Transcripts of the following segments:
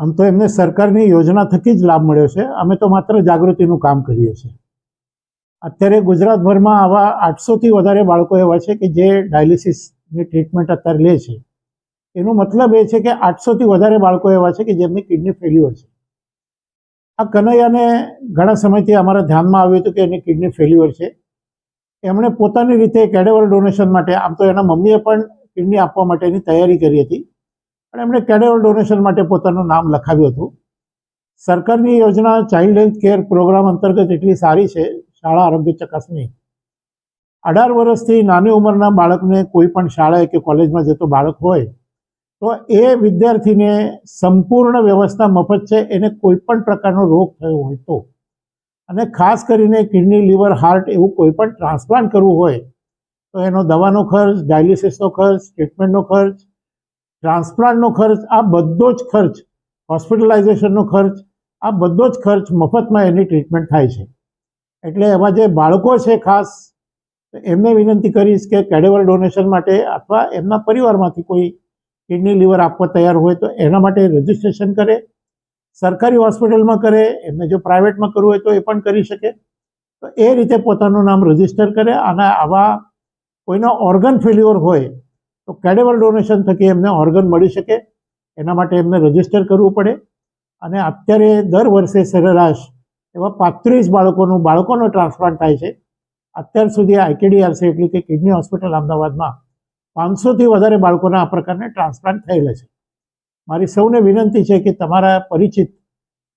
આમ તો એમને સરકારની યોજના થકી જ લાભ મળ્યો છે. અમે તો માત્ર જાગૃતિનું કામ કરીએ છીએ. અત્યારે ગુજરાતભરમાં આવા આઠસોથી વધારે બાળકો એવા છે કે જે ડાયાલિસિસની ટ્રીટમેન્ટ અત્યારે લે છે. એનો મતલબ એ છે કે આઠસોથી વધારે બાળકો એવા છે કે જેમની કિડની ફેલ્યુઅર છે. આ કનૈયાને ઘણા સમયથી અમારા ધ્યાનમાં આવ્યું હતું કે એની કિડની ફેલ્યુઅર છે. એમણે પોતાની રીતે કેડેવર ડોનેશન માટે, આમ તો એના મમ્મીએ પણ કિડની આપવા માટેની તૈયારી કરી હતી. પણ એમણે કેડેવલ ડોનેશન માટે પોતાનું નામ લખાવ્યું હતું. સરકારની યોજના ચાઇલ્ડ હેલ્થ કેર પ્રોગ્રામ અંતર્ગત એટલી સારી છે, શાળા આરોગ્ય ચકાસણી. અઢાર વર્ષથી નાની ઉંમરના બાળકને કોઈ પણ શાળાએ કે કોલેજમાં જતો બાળક હોય, તો એ વિદ્યાર્થીને સંપૂર્ણ વ્યવસ્થા મફત છે, એને કોઈ પણ પ્રકારનો રોગ થયો હોય તો. અને ખાસ કરીને કિડની, લીવર, હાર્ટ એવું કોઈ પણ ટ્રાન્સપ્લાન્ટ કરવું હોય, તો એનો દવાનો ખર્ચ, ડાયાલિસિસનો ખર્ચ, ટ્રીટમેન્ટનો ખર્ચ ટ્રાન્સપ્લાન્ટનો ખર્ચ, આ બધો જ ખર્ચ, હોસ્પિટલાઇઝેશનનો ખર્ચ, આ બધો જ ખર્ચ મફતમાં એની ટ્રીટમેન્ટ થાય છે. એટલે એમાં જે બાળકો છે ખાસ એમને વિનંતી કરીશ કે કેડેવર ડોનેશન માટે અથવા એમના પરિવારમાંથી કોઈ કિડની, લીવર આપવા તૈયાર હોય તો એના માટે રજિસ્ટ્રેશન કરે, સરકારી હોસ્પિટલમાં કરે, એમને જો પ્રાઇવેટમાં કરવું હોય તો એ પણ કરી શકે. તો એ રીતે પોતાનું નામ રજિસ્ટર કરે અને આવા કોઈના ઓર્ગન ફેલ્યુઅર હોય તો કેડેવર ડોનેશન થકી એમને ઓર્ગન મળી શકે, એના માટે એમને રજિસ્ટર કરવું પડે. અને અત્યારે દર વર્ષે સરેરાશ એવા પાંત્રીસ બાળકોનું, બાળકોનો ટ્રાન્સપ્લાન્ટ થાય છે. અત્યાર સુધી આઈકેડીઆરસી એટલે કે કિડની હોસ્પિટલ અમદાવાદમાં પાંચસોથી વધારે બાળકોના આ પ્રકારના ટ્રાન્સપ્લાન્ટ થયેલા છે. મારી સૌને વિનંતી છે કે તમારા પરિચિત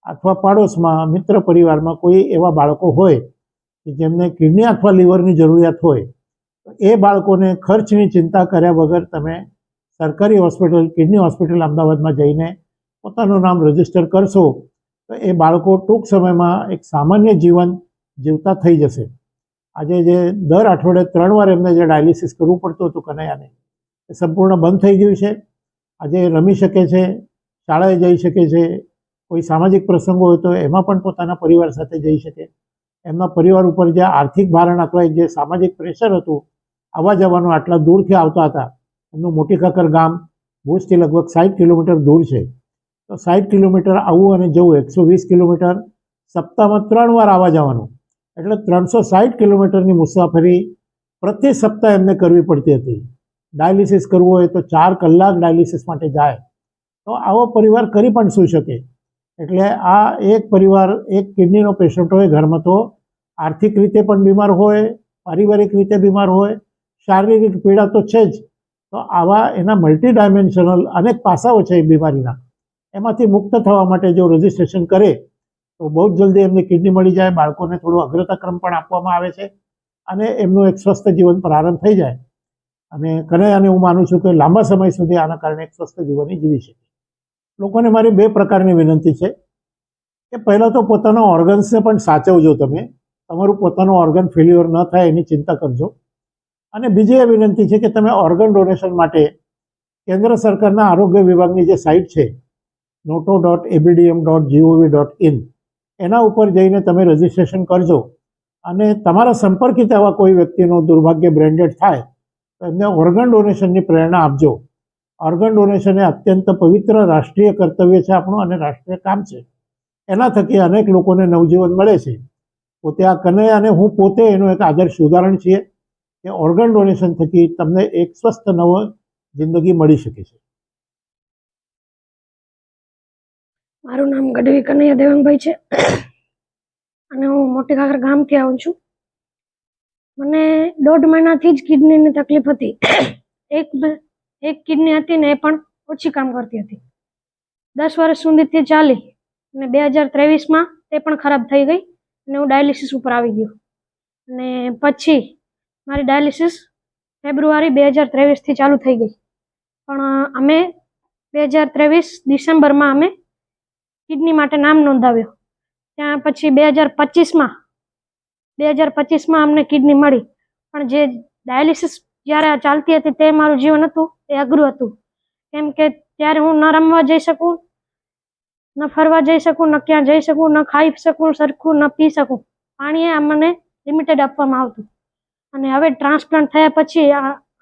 અથવા પાડોશમાં, મિત્ર પરિવારમાં કોઈ એવા બાળકો હોય કે જેમને કિડની અથવા લીવરની જરૂરિયાત હોય એ બાળકોને ખર્ચની ચિંતા કર્યા વગર તમે સરકારી હોસ્પિટલ, કિડની હોસ્પિટલ અમદાવાદમાં જઈને પોતાનું નામ રજિસ્ટર કરશો, તો એ બાળકો ટૂંક સમયમાં એક સામાન્ય જીવન જીવતા થઈ જશે. આજે જે દર અઠવાડિયે ત્રણ વાર એમને જે ડાયાલિસિસ કરવું પડતું હતું કનૈયાને, એ સંપૂર્ણ બંધ થઈ ગયું છે. આજે રમી શકે છે, શાળાએ જઈ શકે છે, કોઈ સામાજિક પ્રસંગો હોય તો એમાં પણ પોતાના પરિવાર સાથે જઈ શકે. એમના પરિવાર ઉપર જે આર્થિક ભારણ અથવા જે સામાજિક પ્રેશર હતું આવવા જવાનું આટલા દૂરથી આવતા હતા. એમનું મોટી કાકર ગામ, ભુજથી લગભગ સાઠ કિલોમીટર દૂર છે. તો સાઠ કિલોમીટર આવવું અને જવું, એકસો વીસ કિલોમીટર, સપ્તાહમાં ત્રણ વાર આવવા જવાનું. એટલે ત્રણસો સાઠ કિલોમીટરની મુસાફરી પ્રતિ સપ્તાહ એમને કરવી પડતી હતી. ડાયાલિસિસ કરવું હોય તો ચાર કલાક ડાયાલિસિસ માટે જાય. તો આવો પરિવાર કરી પણ શું શકે? એટલે આ એક પરિવાર, એક કિડનીનો પેશન્ટ હોય, ઘરમાં તો આર્થિક રીતે પણ બીમાર હોય, પારિવારિક રીતે બીમાર હોય શારીરિક પીડા તો છે જ. તો આવા એના મલ્ટી ડાયમેન્શનલ અનેક પાસાઓ છે એ બીમારીના. એમાંથી મુક્ત થવા માટે જો રજિસ્ટ્રેશન કરે, તો બહુ જલ્દી એમને કિડની મળી જાય, બાળકોને થોડો અગ્રતાક્રમ પણ આપવામાં આવે છે અને એમનું એક સ્વસ્થ જીવન પ્રારંભ થઈ જાય. અને કનૈયાને હું માનું છું કે લાંબા સમય સુધી આના કારણે એક સ્વસ્થ જીવન જીવી શકે. લોકોને મારી બે પ્રકારની વિનંતી છે. કે પહેલાં તો પોતાના ઓર્ગન્સને પણ સાચવજો તમે. તમારું પોતાનું ઓર્ગન ફેલ્યુઅર ન થાય એની ચિંતા કરજો. અને બીજી એ વિનંતી છે કે તમે ઓર્ગન ડોનેશન માટે કેન્દ્ર સરકારના આરોગ્ય વિભાગની જે સાઇટ છે નોટો dot ABDM dot GOV dot in એના ઉપર જઈને તમે રજીસ્ટ્રેશન કરજો. અને તમારા સંપર્કિત એવા કોઈ વ્યક્તિનો દુર્ભાગ્ય બ્રેન્ડેડ થાય, તો એમને ઓર્ગન ડોનેશનની પ્રેરણા આપજો. ઓર્ગન ડોનેશન એ અત્યંત પવિત્ર રાષ્ટ્રીય કર્તવ્ય છે આપણું અને રાષ્ટ્રીય કામ છે. એના થકી અનેક લોકોને નવજીવન મળે છે. પોતે આ કનૈયા અને હું પોતે એનું એક આદર્શ ઉદાહરણ છીએ. કે ઓર્ગન ડોનેશન થકી તમને એક સ્વસ્થ નવો જિંદગી મળી શકે છે. મારું નામ ગઢવી કનૈયા દેવાંગભાઈ છે. અને હું મોટી કાકર ગામથી આવું છું. મને દોઢ મહિનાથી જ કિડનીની તકલીફ હતી. એક એક કિડની હતી ને એ પણ ઓછી કામ કરતી હતી. દસ વર્ષ સુધીથી ચાલી અને બે હજાર ત્રેવીસમાં તે પણ ખરાબ થઈ ગઈ અને હું ડાયાલિસિસ ઉપર આવી ગયો. અને પછી મારી ડાયાલિસિસ ફેબ્રુઆરી બે હજાર ત્રેવીસથી ચાલુ થઈ ગઈ. પણ અમે બે હજાર ત્રેવીસ ડિસેમ્બરમાં અમે કિડની માટે નામ નોંધાવ્યું. ત્યાં પછી બે હજાર પચીસમાં, બે હજાર પચીસમાં અમને કિડની મળી. પણ જે ડાયાલિસિસ જ્યારે ચાલતી હતી તે મારું જીવન હતું એ અઘરું હતું. કેમ કે ત્યારે હું ન રમવા જઈ શકું, ન ફરવા જઈ શકું, ન ક્યાં જઈ શકું, ન ખાઈ શકું, સરખું ન પી શકું. પાણી મને લિમિટેડ આપવામાં આવતું. અને હવે ટ્રાન્સપ્લાન્ટ થયા પછી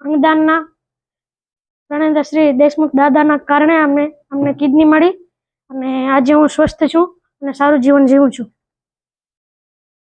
અંગદાનના પ્રણેન્દ્ર શ્રી દેશમુખ દાદાના કારણે અમને અમને કિડની મળી અને આજે હું સ્વસ્થ છું અને સારું જીવન જીવું છું.